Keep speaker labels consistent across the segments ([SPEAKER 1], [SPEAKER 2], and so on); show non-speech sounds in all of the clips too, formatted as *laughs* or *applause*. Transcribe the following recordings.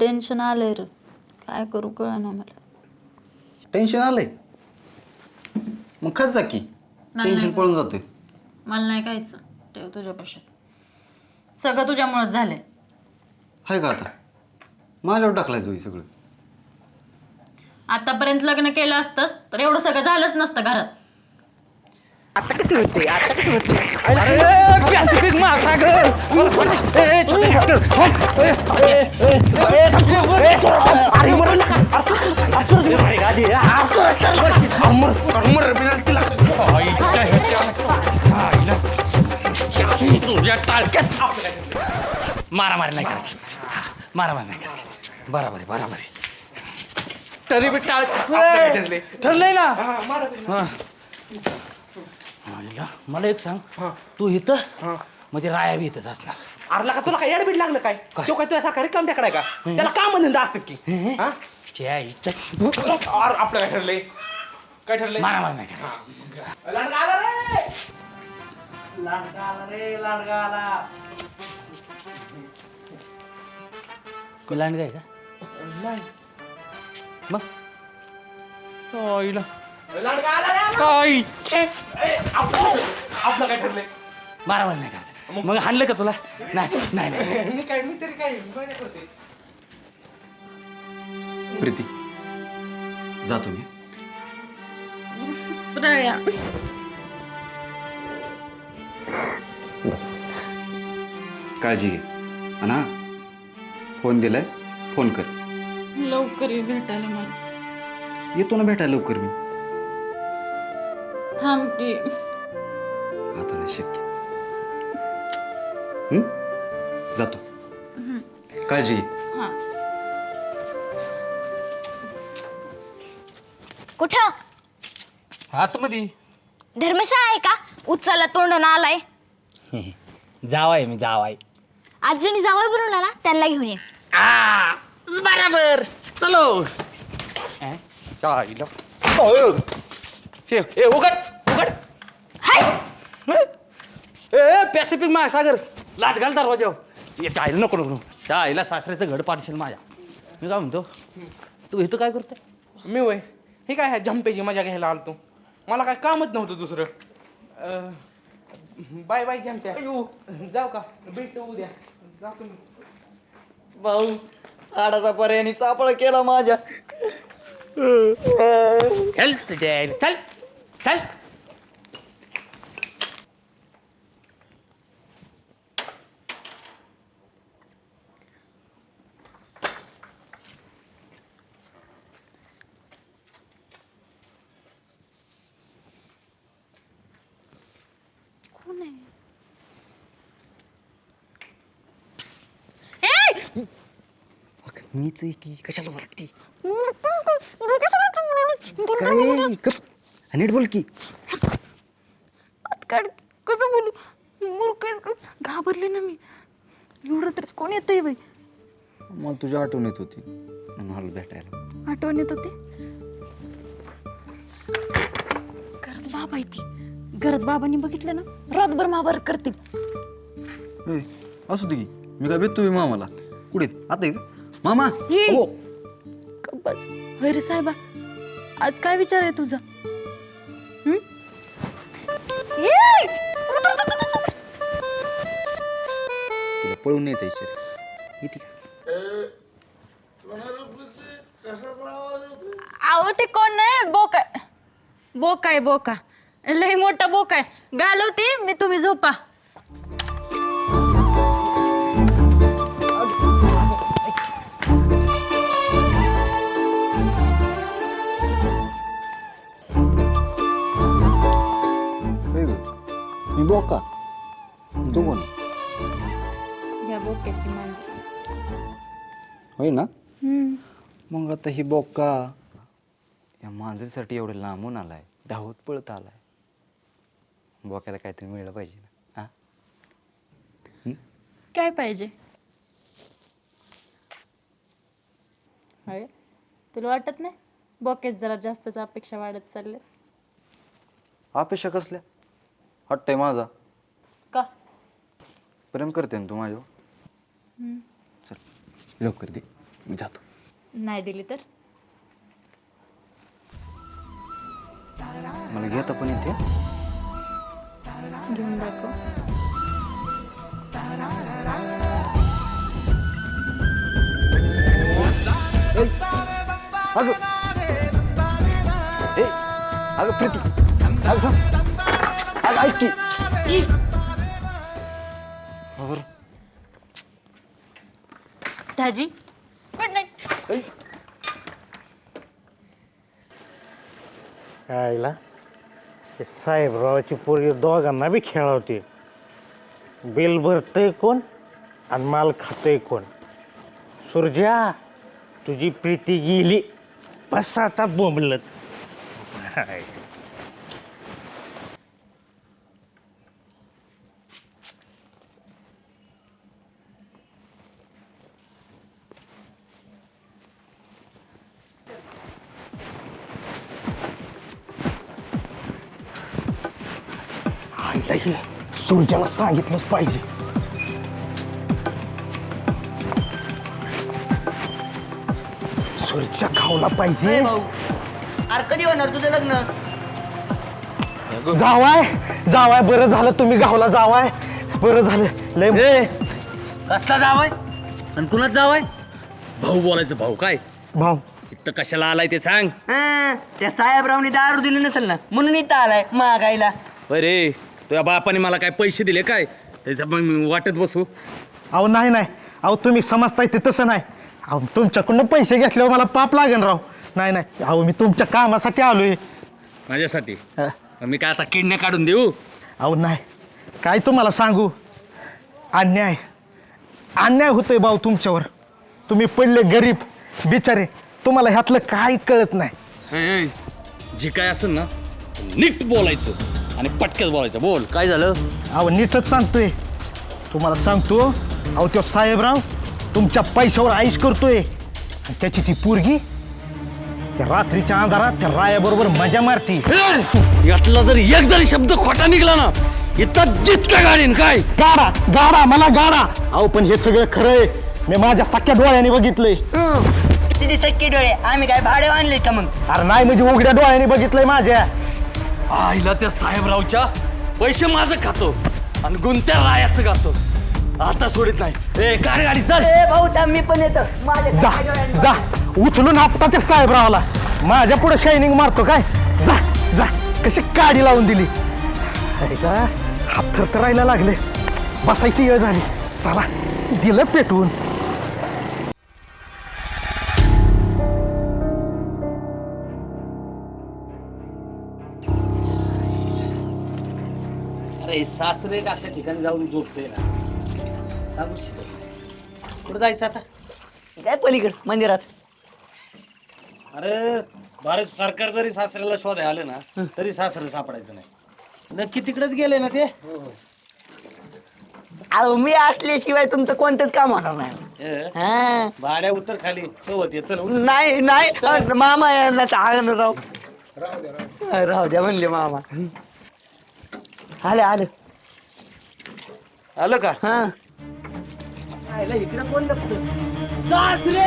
[SPEAKER 1] Tension आलंय रे. काय करू कळ ना मला.
[SPEAKER 2] टेन्शन आलंय? मग खच जा की. टेन्शन पळून जातोय.
[SPEAKER 1] मला नाही कायचं ठेव तुझ्यापाशीच सगळं तुझ्यामुळंच झालंय.
[SPEAKER 2] हाय का आता? माझ्यावर टाकलाय जोई सगळं.
[SPEAKER 1] आतापर्यंत लग्न केलं असतंस तर एवढं सगळं झालंच नसतं घरात.
[SPEAKER 3] कसं होते आता कसं होते. अरे पॅसिफिक महासागर ए, अरे मरू नका. तुझ्या टाळक्यात? मारामारी नाही करायची. मारामारी नाही करायची. बराबर आहे बराबर. आहे तरी बी टाळ ठरलंय ना? आईला, मला एक सांग. तू इथं? म्हणजे राया बी इथंच असणार.
[SPEAKER 4] अरे का तुला काय येडबीड लागलं काय? तो काय तुझ्या सारखा रिकाम आहे का? त्याला काम धंदा असतात की? हा?
[SPEAKER 3] त्या इथं.
[SPEAKER 4] अरे आपलं काय ठरलंय? काय ठरलंय?
[SPEAKER 3] मारामारी नाही करायची
[SPEAKER 4] लांडगा आला रे! लांडगा आला रे लांडगा आला.
[SPEAKER 3] लांड काय का? मग? आईला.
[SPEAKER 4] आपलं काय ठरलंय?
[SPEAKER 3] मारामारी नाही करायचं मग? हाणलं का तुला? नाही नाही नाही.
[SPEAKER 4] मी काय मी तरी काय मी काय करते
[SPEAKER 2] प्रीती जातो मी. काळजी घे. हा फोन दिलाय फोन कर.
[SPEAKER 1] लवकर ये भेटायला मला.
[SPEAKER 2] येतो ना भेटायला लवकर मी.
[SPEAKER 1] थांब की
[SPEAKER 2] आता नाही शक्य हं? जातो काळजी घे.
[SPEAKER 1] हां.
[SPEAKER 5] कुठं?
[SPEAKER 3] आतमध्ये.
[SPEAKER 5] धर्मशाळा आहे का? उचलला तोंडानं आलाय. *laughs*
[SPEAKER 3] जावाय मी जावाय.
[SPEAKER 5] आजीने जावं बनवला ना त्यांना घेऊन ये.
[SPEAKER 3] आ बराबर. चलो. हे, हे, उघड उघड.
[SPEAKER 5] हाय.
[SPEAKER 3] ए पॅसिफिक महासागर. लाट घाल दरवाजावर येते आईला नको नको त्या आईला सासऱ्याचं घड पाडशील माझ्या. मी काय म्हणतो? तू इथं काय करतोय?
[SPEAKER 4] मी वय. हे काय ह्या झंपेची मजा घ्यायला आलतो? मला काय कामच नव्हतं दुसरं. अं, बाय बाय झंप्या. जाऊ का? भेटतो उद्या. जातो मी
[SPEAKER 6] भाऊ आडाचा पर्यायनी सापळ केला माझ्या.
[SPEAKER 3] चल तुझ्या आईला चल. चल.
[SPEAKER 5] कोण आहे?
[SPEAKER 2] मीच आहे की? कशाला वाटते काय? गप. नीट बोल की.
[SPEAKER 1] कसं बोलू? मूर्ख आहेस का? घाबरले ना मी. एवढं तरीच कोण येतंय बाई?
[SPEAKER 2] मला तुझी आठवण येत होती. म्हणून आलो भेटायला.
[SPEAKER 1] आठवण येत होते? घरात बाबा आहे ती. घरात बाबांनी बघितलं ना रातभर मावर करतील.
[SPEAKER 2] ए, असू दे की. मी काय भेटतोय मामाला? कुठे आता आहे का? मामा
[SPEAKER 1] ये.
[SPEAKER 2] हो.
[SPEAKER 1] बस. होय रे साहेबा आज काय विचार आहे तुझा!
[SPEAKER 2] तुला पळून नाही जायचं किती
[SPEAKER 1] अहो ते कोण नाही बोका बोका आहे बोका. लय मोठा बोका आहे घालवते मी तुम्ही झोपा.
[SPEAKER 2] तू कोण
[SPEAKER 1] या बोक्याची मांजर
[SPEAKER 2] होय ना
[SPEAKER 1] हम्म.
[SPEAKER 2] मग आता ही बोका या मांजरीसाठी एवढं लांबून आलाय धावत पळत आलाय बोक्याला काहीतरी मिळलं पाहिजे ना हा
[SPEAKER 1] काय पाहिजे होय तुला वाटत नाही बोक्यात जरा जास्तच अपेक्षा वाढत चालल्या
[SPEAKER 2] अपेक्षा कसल्या हट्ट आहे माझा.
[SPEAKER 1] का?
[SPEAKER 2] प्रेम करते ना तू माझ्यावर. चल लवकर दे.
[SPEAKER 3] मी जातो.
[SPEAKER 1] नाही दिली तर?
[SPEAKER 2] मला घेता पण येते
[SPEAKER 1] घेऊन दाखव.
[SPEAKER 2] अगं. ए अगं प्रीती. अगं थांब. ऐक. की
[SPEAKER 1] दाजी. गुड नाईट
[SPEAKER 7] आईला ते साहेबरावाची पोरगी दोघांना बी खेळवते. बिल भरतय कोण आणि माल खातय कोण? सुरजा तुझी प्रीती गेली. बस आता बोंबलत. सुरजाला सांगितलंच पाहिजे सुरजा खावला पाहिजे
[SPEAKER 8] भाऊ अरे कधी होणार तुझं लग्न.
[SPEAKER 7] जावाय जावाय बरं झालं तुम्ही गावला जावाय. बरं झालं लय
[SPEAKER 3] कसला जावाय? आणि कुणाच जावाय? भाऊ बोलायचं भाऊ काय?
[SPEAKER 7] भाऊ.
[SPEAKER 3] इथं कशाला आलाय ते सांग.
[SPEAKER 8] हा, त्या साहेबरावनी दारू दिली नसेल ना म्हणून इथं आलाय मागायला.
[SPEAKER 3] अरे तुझ्या बापाने मला काय पैसे दिले काय? त्याच्या मग मी वाटत बसू.
[SPEAKER 7] अहो नाही नाही. अहो तुम्ही समजताय ते तसं नाही. अहो तुमच्याकडनं पैसे घेतल्यावर मला पाप लागेल राव. नाही नाही. अहो मी तुमच्या कामासाठी आलोय.
[SPEAKER 3] माझ्यासाठी?
[SPEAKER 7] हा.
[SPEAKER 3] मग मी काय आता किडण्या काढून देऊ?
[SPEAKER 7] अहो नाही. काय तुम्हाला सांगू? अन्याय. अन्याय होतोय भाऊ तुमच्यावर. तुम्ही पडले गरीब बिचारे. तुम्हाला ह्यातलं काही कळत नाही.
[SPEAKER 3] ए, ए, जे काय असेल ना नीट बोलायचं. आणि पटक्यात बोलायचं बोल. काय झालं?
[SPEAKER 7] अहो नीटच सांगतोय. तुम्हाला सांगतो अहो तो साहेबराव तुमच्या पैशावर आईश करतोय. आणि त्याची ती पोरगी त्या रात्रीच्या अंधारात त्या रायाबरोबर मजा मारती.
[SPEAKER 3] यातला जर एक जरी शब्द खोटा निघला ना इथं जितका गाडीन काय?
[SPEAKER 7] गाडा गाडा मला गाडा. अहो पण हे सगळं खरंय. मी माझ्या सख्या डोळ्याने बघितलंय.
[SPEAKER 8] किती सक्के डोळे आम्ही काय भाडे आणले का मग?
[SPEAKER 7] अरे नाही म्हणजे उघड्या डोळ्याने बघितलंय माझ्या.
[SPEAKER 3] आईला त्या साहेबरावच्या पैसे माझं खातो आणि गुंत्या रायाचं खातो आता सोडित नाही. ए कार गाडी चल.
[SPEAKER 8] ए भाऊ थांब, मी पण येतो. माझ्या
[SPEAKER 7] जा जा. उचलून आपटा त्या साहेबरावाला. माझ्या पुढे शायनिंग मारतो काय? जा जा. कशी काडी लावून दिली? अरे का? हात थरथरायला लागले. बसायची वेळ झाली. चला दिलं पेटवून.
[SPEAKER 3] अरे सासरे अशा ठिकाणी जाऊन झोपते ना? सांगू शकत कुठं जायचं आता?
[SPEAKER 8] काय पलीकड मंदिरात?
[SPEAKER 3] अरे भारत सरकार जरी सासऱ्याला शोधाय आलं ना तरी सासरं सापडायचं नाही. नक्की तिकडेच गेले ना ते?
[SPEAKER 8] अहो मी असल्याशिवाय तुमचं कोणतंच काम होणार नाही.
[SPEAKER 3] ए,
[SPEAKER 8] हा.
[SPEAKER 3] भाड्या उतर खाली. तो होते चल उठ.
[SPEAKER 8] नाही नाही. अरे मामा यांना चांगलं राव राहू द्या म्हणले मामा. आलं आलं.
[SPEAKER 3] आलं का?
[SPEAKER 8] हा.
[SPEAKER 3] आयला इकडे कोण लपत? सासरे!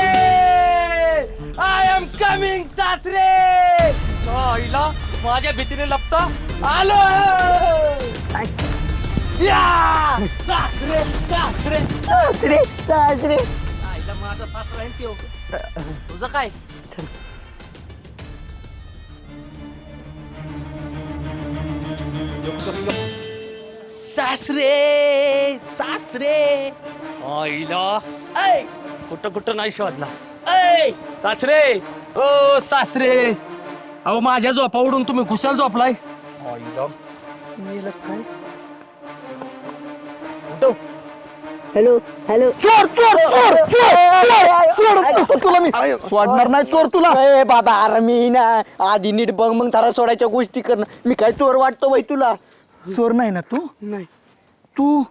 [SPEAKER 3] आय एम कमिंग सासरे! आईला माझ्या भीतीने लपता? आलो! या! सासरे सासरे!
[SPEAKER 8] सासरे सासरे.
[SPEAKER 3] आईला माझा सासरा आहे त्यो. तुझं काय? सासरे सासरे. आईला. ऐ. कुठं कुठं नाही शोधला. ऐ. सासरे. ओ सासरे. अहो माझ्या झोपा उडून तुम्ही खुशाल झोपलाय. आईला. मेलं काय? उठव.
[SPEAKER 8] Hello hello.
[SPEAKER 7] चोर चोर चोर चोर तुला मी. सोडणार नाही चोर तुला.
[SPEAKER 8] ए बाबा अरे मी ना आधी नीट बघ मग तारा सोडायच्या गोष्टी करणं मी काय चोर वाटतो बाई तुला?
[SPEAKER 7] चोर नाही ना तू?
[SPEAKER 8] नाही.
[SPEAKER 7] तू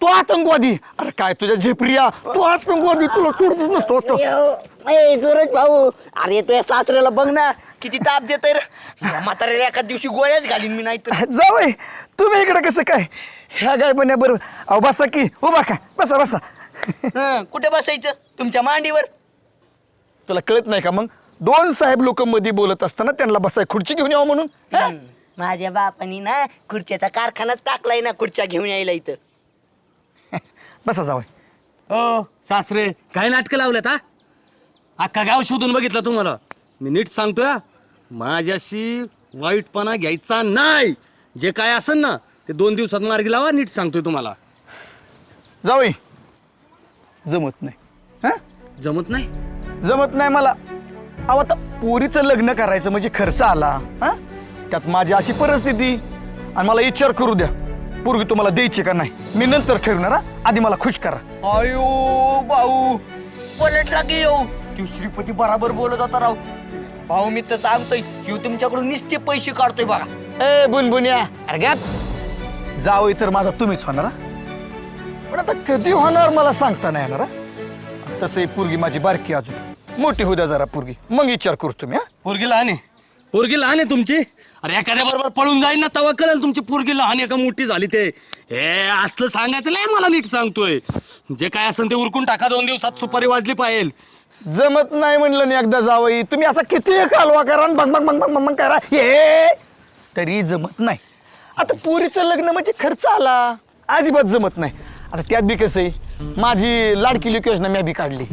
[SPEAKER 7] तो आतंकवादी. अरे काय तुझ्या झेपरिया? तू आतंकवादी तुला सोडतच नसतो तो.
[SPEAKER 8] ए सूरज भाऊ. अरे तुझ्या सासऱ्याला बघ ना किती ताप देतोय रे. म्हाताऱ्याला एका दिवशी गोळ्याच घालीन मी नाही तर
[SPEAKER 7] जावय तुम्ही इकडे कसं काय? ह्या गाय बरोबर अहो बसा की. उभा का? बसा बसा.
[SPEAKER 8] हं, कुठे बसायचं? तुमच्या मांडीवर.
[SPEAKER 9] तुला कळत नाही का मग? दोन साहेब लोक मध्ये बोलत असताना त्यांना बसाय खुर्ची घेऊन यावं म्हणून? हा?
[SPEAKER 6] माझ्या बापानी ना खुर्च्याचा कारखानाच टाकलाय ना खुर्च्या घेऊन यायला इथं. *laughs*
[SPEAKER 9] बसा जावय
[SPEAKER 3] हो सासरे काय नाटकं लावल्यात हा? अख्खा गाव शोधून बघितलं तुम्हाला. मी नीट सांगतोय हा. माझ्याशी वाईटपणा घ्यायचा नाही. जे काय असेल ना ते दोन दिवसात मार्गी लावा नीट सांगतोय तुम्हाला.
[SPEAKER 9] जावई. जमत नाही. हा?
[SPEAKER 3] जमत नाही?
[SPEAKER 9] जमत नाही मला. अहो आता पोरीचं लग्न करायचं म्हणजे खर्च आला. हा? त्यात माझी अशी परिस्थिती. आणि मला विचार करू द्या. पूर्वी तुम्हाला द्यायची का नाही? मी नंतर ठरवणार हा? आधी मला खुश करा.
[SPEAKER 6] अयो भाऊ. पलटला की येऊ तू श्रीपती बराबर बोलत होता राव. भाऊ मी तर सांगतोय तू तुमच्याकडून निस्ते पैसे काढतोय बघा.
[SPEAKER 9] ए बुनबुन्या अरे गॅप. जावई तर माझा तुम्हीच होणार हा? पण आता कधी होणार मला सांगता नाही येणार हा? तसंही पोरगी माझी बारकी अजून. मोठी होऊ द्या जरा पोरगी. मग विचार करतो मी हा?
[SPEAKER 3] पोरगी लहान आहे. पोरगी लहान आहे तुमची? अरे एखाद्या बरोबर पळून जाईल ना तवा कळेल तुमची पोरगी लहान एका मोठी झाली ते. हे असलं सांगायचं नाही मला नीट सांगतोय. जे काय असेल ते उरकून टाका दोन दिवसात सुपारी वाजली पाहिजे.
[SPEAKER 9] जमत नाही म्हणलं नाही एकदा जावई. तुम्ही असा किती कालवा करा आणि बंग बंग बंग बंग बंग बंग करा. हे तरी जमत नाही. आता पोरीचं लग्न म्हणजे खर्च आला. अजिबात जमत नाही. आता त्यात बी कसं आहे? माझी लाडकी लेक योजना मी बी काढली.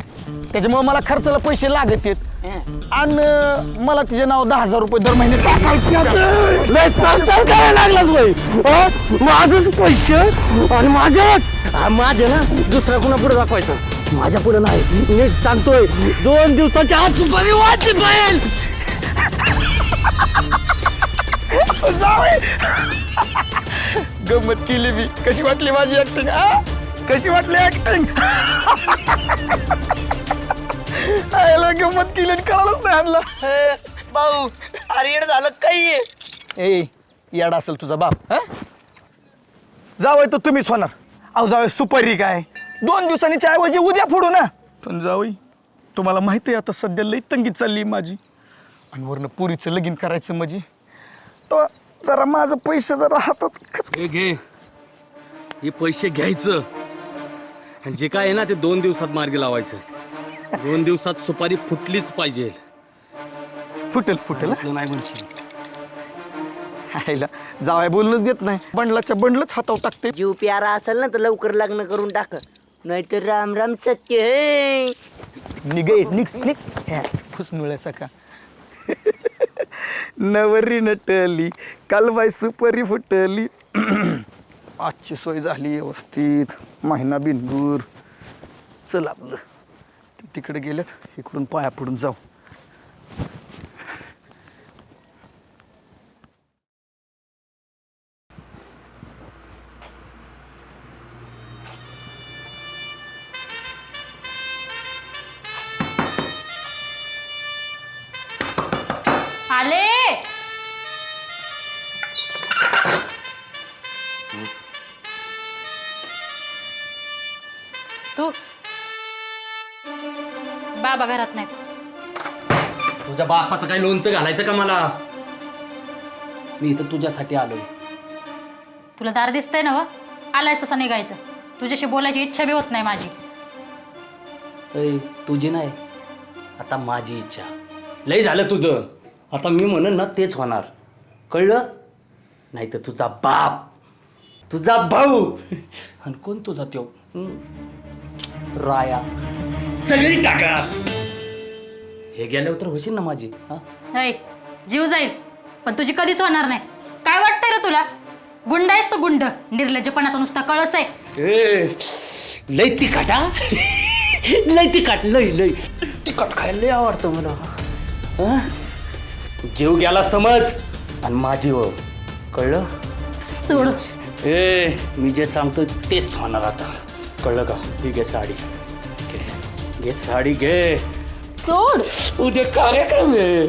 [SPEAKER 9] त्याच्यामुळे मला खर्चाला पैसे लागत आहेत आणि मला तिचे नाव दहा हजार रुपये दर महिने टाकायचे लय चालचाल करायला लागलाच बाई. माझच पैसे आणि माझ्याच माझे ना दुसऱ्या कुणा पुढे दाखवायचं? माझ्या पुढे नाही. नीट सांगतोय दोन दिवसाच्या आत सुपारी वाजली पाहिजे. गंमत केली मी. कशी वाटली माझी ऍक्टिंग कशी वाटली ऍक्टिंग आयला गंमत केली आणि कळालंच नाही आणला
[SPEAKER 6] हे, भाऊ अरे येडं झालं काही
[SPEAKER 9] ए याडा असेल तुझा बाप हा? जावय तर तुम्हीच होणार. अहो जावय सुपारी काय? दोन दिवसांनी ऐवजी उद्या फोडू ना. पण जावई तुम्हाला माहिती आहे आता सध्या लई तंगीत चालली माझी. आणि वरनं पुरीचं लगीन करायचं म्हणजे? तो जरा माझं पैसे जरा हातात खच-
[SPEAKER 3] घे. हे पैसे घ्यायचं. आणि जे काय आहे ना ते दोन दिवसात मार्गी लावायचं. दोन दिवसात सुपारी फुटलीच पाहिजे.
[SPEAKER 9] फुटेल फुटेल.
[SPEAKER 3] नाही म्हणशील.
[SPEAKER 9] हायला जावाय बोलणंच देत नाही. बंडलाच्या बंडलच हातावर टाकते.
[SPEAKER 6] जीव प्यारा असेल ना तर लवकर लग्न करून टाक. नाहीतर राम राम सत्य हे
[SPEAKER 9] निघे निघ निघ. ह्या, फुसनुळ्याचा का *laughs* नवरी नटली कालबाई सुपरी फुटली. आजची सोय झाली व्यवस्थित. महिना बिंदूर चल आपलं. तिकडे गेल्यात इकडून पाया पडून जाऊ.
[SPEAKER 1] बाबा घरात नाही
[SPEAKER 3] तुझ्या बापाचं काही लोणचं घालायचं का मला? मी इथं तुझ्यासाठी आलोय.
[SPEAKER 1] तुला दार दिसतंय ना व? आलायच तसं निघायचं. तुझ्याशी बोलायची इच्छा बी होत नाही माझी.
[SPEAKER 3] तुझी नाही. आता माझी इच्छा. लय झालं तुझं. आता मी म्हणन ना तेच होणार. कळलं? नाही तर तुझा बाप. तुझा भाऊ. आणि कोण तुझा त्यो? हं? राया. सगळी टाका. हे गेल्यावर तर होशील ना माझी हा?
[SPEAKER 1] जीव जाईल पण तुझी कधीच होणार नाही. काय वाटतंय रे तुला? गुंड आहेस तो गुंड. निर्लज्जपणाचा नुसता कळस आहे.
[SPEAKER 3] ए, लय तिखट हा? लय तिखट लय लय. तिखट खायला लय आवडतं मला. हं? जीव गेला समज आणि माझी हो कळलं?
[SPEAKER 1] सोड.
[SPEAKER 3] ए मी जे सांगतो तेच होणार आता. कळलं का? ही घे साडी. घे. घे साडी घे.
[SPEAKER 1] सोड.
[SPEAKER 3] उद्या कार्यक्रम आहे.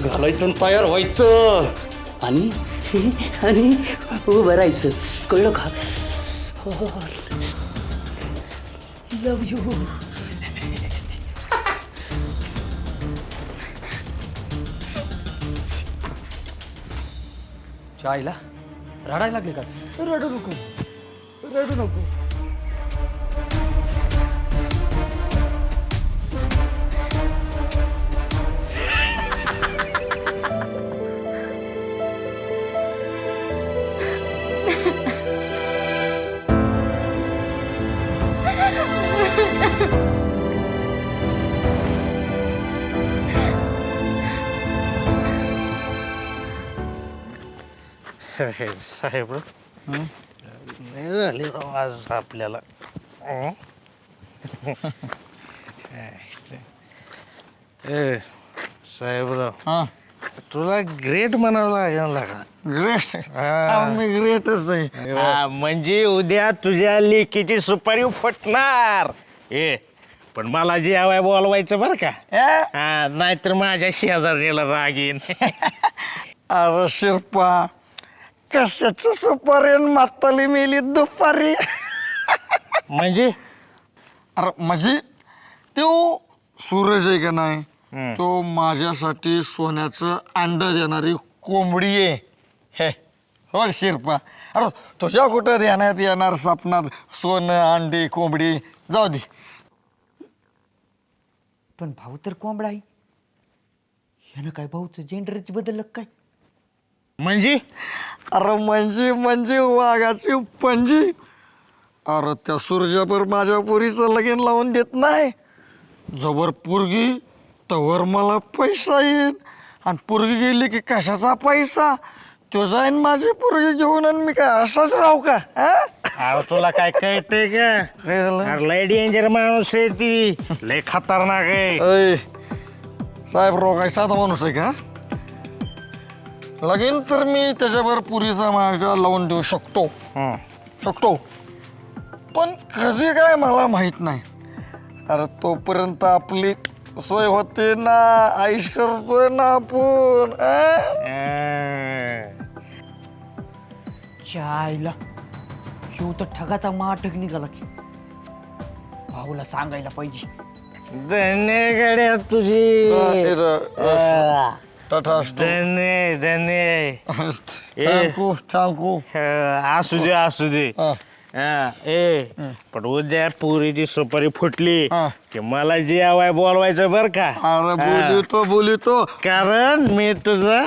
[SPEAKER 3] घालायचं आणि तयार व्हायचं. आणि? आणि उभं राहायचं. कळलं का? लव यू चायला रडायला लागले का? रडू नको. रडू नको.
[SPEAKER 10] साहेब नाही झाली आज आपल्याला. हं? ए साहेबराव तुला ग्रेट म्हणावं लागेल लागा
[SPEAKER 11] ग्रेट?
[SPEAKER 10] हा.
[SPEAKER 11] मी ग्रेटच आहे. हा, म्हणजे उद्या तुझ्या लेकीची सुपारी फुटणार. ए पण मला जे हवाय बोलवायचं बरं का? हा नाहीतर माझ्या शेजारणीला राग येईन. *laughs*
[SPEAKER 6] अरे शिरपा. कशाच सुपारी माताली मेली दुपारी?
[SPEAKER 11] म्हणजे?
[SPEAKER 6] अरे म्हणजे तो सूरज आहे का नाही?
[SPEAKER 11] हम्म.
[SPEAKER 6] तो माझ्यासाठी सोन्याचं अंड देणारी कोंबडी आहे. हे हो शिरपा. अरे तुझ्या कुठं देण्यात येणार स्वप्नात सोनं अंडी कोंबडी? जाऊ दे.
[SPEAKER 8] पण भाऊ तर कोंबडा आहे. ह्यानं काय भाऊचं जेंडरच बदललं काय?
[SPEAKER 11] म्हणजे?
[SPEAKER 6] अरे म्हणजे म्हणजे वाघाची पंजी अरे त्या सूर्जावर माझ्या पुरीचं लगीन लावून देत नाही. जबर पोरगी तवर मला पैसा येईल आणि पोरगी गेली की कशाचा पैसा? तो जाईन माझी पोरगी घेऊन आणि मी काय असाच राहू का? हा?
[SPEAKER 11] अरे तुला काय कळतंय का?
[SPEAKER 6] काय झालं?
[SPEAKER 11] अरे लय डेंजर माणूस आहे ती. लय खतरनाक आहे.
[SPEAKER 6] अय साहेब राव काय साधा माणूस आहे का? लगीन तर मी त्याच्यावर पुरीचा माझ्या लावून देऊ शकतो
[SPEAKER 11] हं.
[SPEAKER 6] शकतो पण कधी काय मला माहीत नाही अरे तोपर्यंत आपली सोय होते ना आयुष करतोय ना आपण आ?
[SPEAKER 11] अं.
[SPEAKER 8] चायला शिव तर ठगाचा माठक निघाला की भाऊला सांगायला पाहिजे
[SPEAKER 11] धन्यगड्या तुझी
[SPEAKER 6] अ,
[SPEAKER 11] अं.
[SPEAKER 6] तथास्तु.
[SPEAKER 11] धन्य असू दे असू दे
[SPEAKER 6] हा.
[SPEAKER 11] ए. पण उद्या पुरीची सुपारी फुटली
[SPEAKER 6] हा.
[SPEAKER 11] की मला जे हवाय बोलवायचं बर का?
[SPEAKER 6] अरे बोलितो बोलितो.
[SPEAKER 11] कारण मी तुझा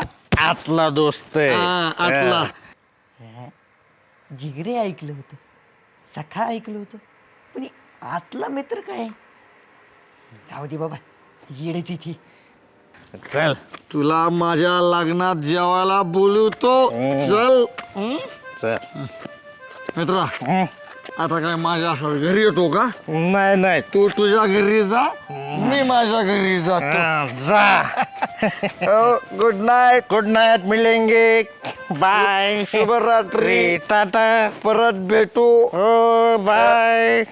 [SPEAKER 11] आतला दोस्त आहे.
[SPEAKER 8] जिगरे ऐकलं होतं. सखा ऐकलं होतं. पण हे आतला मित्र काय? जाऊ दे बाबा येडेच इथे
[SPEAKER 11] चल.
[SPEAKER 6] तुला माझ्या लग्नात जेवायला बोलवतो. चल.
[SPEAKER 11] चल.
[SPEAKER 6] मित्रा
[SPEAKER 11] हं.
[SPEAKER 6] आता काय माझ्या घरी येतो का?
[SPEAKER 11] नाही नाही.
[SPEAKER 6] तू तुझ्या घरी जा. मी माझ्या घरी जातो.
[SPEAKER 11] हा, जा.
[SPEAKER 6] गुड नाईट
[SPEAKER 11] गुड नाईट मिलेंगे. बाय
[SPEAKER 6] शुभरात्री.
[SPEAKER 11] टाटा.
[SPEAKER 6] परत भेटू.
[SPEAKER 11] हो बाय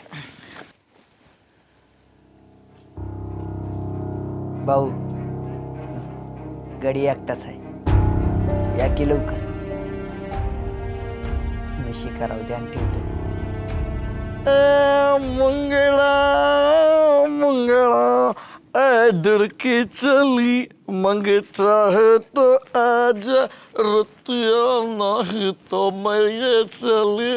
[SPEAKER 8] भाऊ गडी एकटाच आहे. या की लवकर? मी शिकाराव ध्यान ठेवतो
[SPEAKER 6] मंगळा मंगळा ए दिड़की चली मंग चाहे तो आज रुतिया नाही तो मैं चली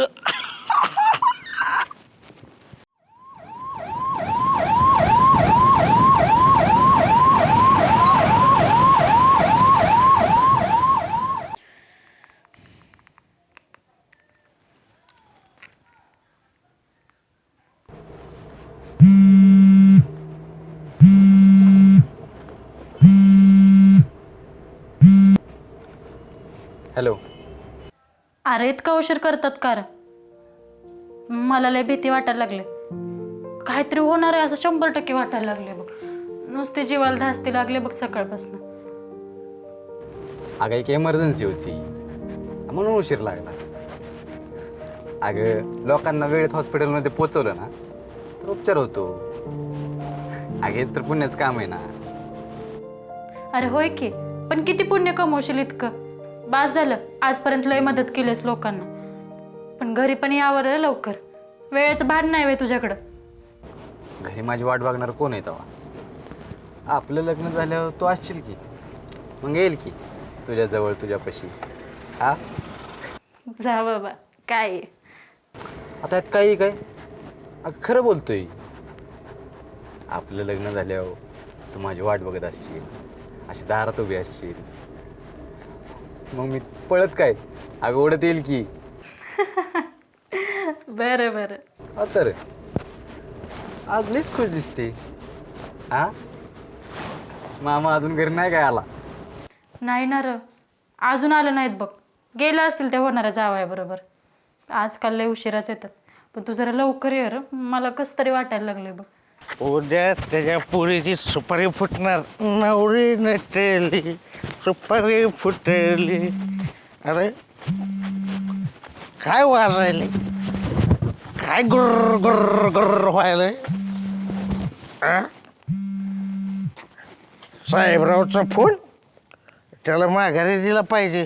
[SPEAKER 2] हॅलो
[SPEAKER 1] अरे इतका उशीर करतात कार. मला लय भीती वाटायला लागले. काहीतरी होणार आहे असं शंभर टक्के वाटायला लागले बघ. नुसते जीवाला धास्ती लागले बघ सकाळपासून.
[SPEAKER 2] अगं एक इमर्जन्सी होती. म्हणून उशीर लागला. अगं लोकांना वेळेत हॉस्पिटलमध्ये पोचवलं ना तर उपचार होतो. अगं हेच तर पुण्याचं काम आहे ना.
[SPEAKER 1] अरे होय की. पण किती पुण्य कमवशील इतकं? बास झालं. आजपर्यंत लय मदत केलीस लोकांना. पण घरी पण यावर रे लवकर. वेळेचं भान नाही वे तुझ्याकडं.
[SPEAKER 2] घरी माझी वाट बघणार कोण आहे तेव्हा? आपलं लग्न झाल्यावर तू असशील की. मग येईल की तुझ्याजवळ तुझ्यापाशी. हा?
[SPEAKER 1] जा बाबा काय? आहे?
[SPEAKER 2] आता यात काही काय? खरं बोलतोय. आपलं लग्न झाल्यावर तू माझी वाट बघत असशील. अशी दारात उभी असशील. मग मी पळत काय? अगं ओढत येईल की. *laughs*
[SPEAKER 1] बरं बरं.
[SPEAKER 2] हा तर. आज लईच खुश दिसते. हा मामा अजून घरी नाही काय आला?
[SPEAKER 1] नाही ना र. अजून आलं नाहीत बघ. गेल्या असतील त्या होणाऱ्या जावयाबरोबर. आजकाल लय उशिराच येतात. पण तू जरा लवकर ये रे. मला कसं तरी वाटायला लागलंय बघ.
[SPEAKER 6] उद्या त्याच्या पुरीची सुपारी फुटणार नवरी नटली सुपारी फुटली अरे काय वाजायले काय गुर्र गुर्र गुर्र व्हायलंय आ? साहेबरावचा फोन त्याला माघारी दिला पाहिजे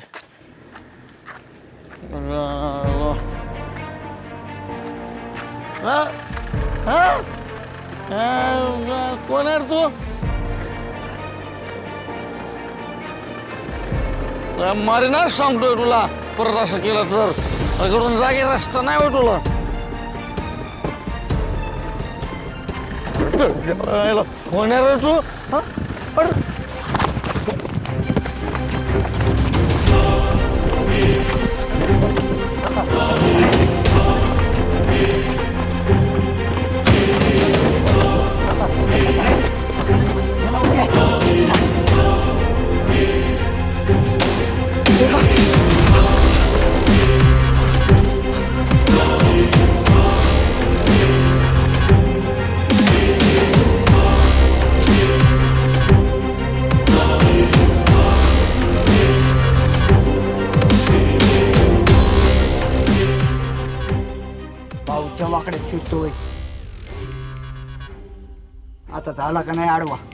[SPEAKER 6] हा? हा? अं, कोण आहे रे तू? मारी मारीनाच सांगतोय तुला. परत असं केलं तर. इकडून जागे रस्ता नाही होय तुला. कोण आहे रे तू? हा? अरे.
[SPEAKER 3] आता झाला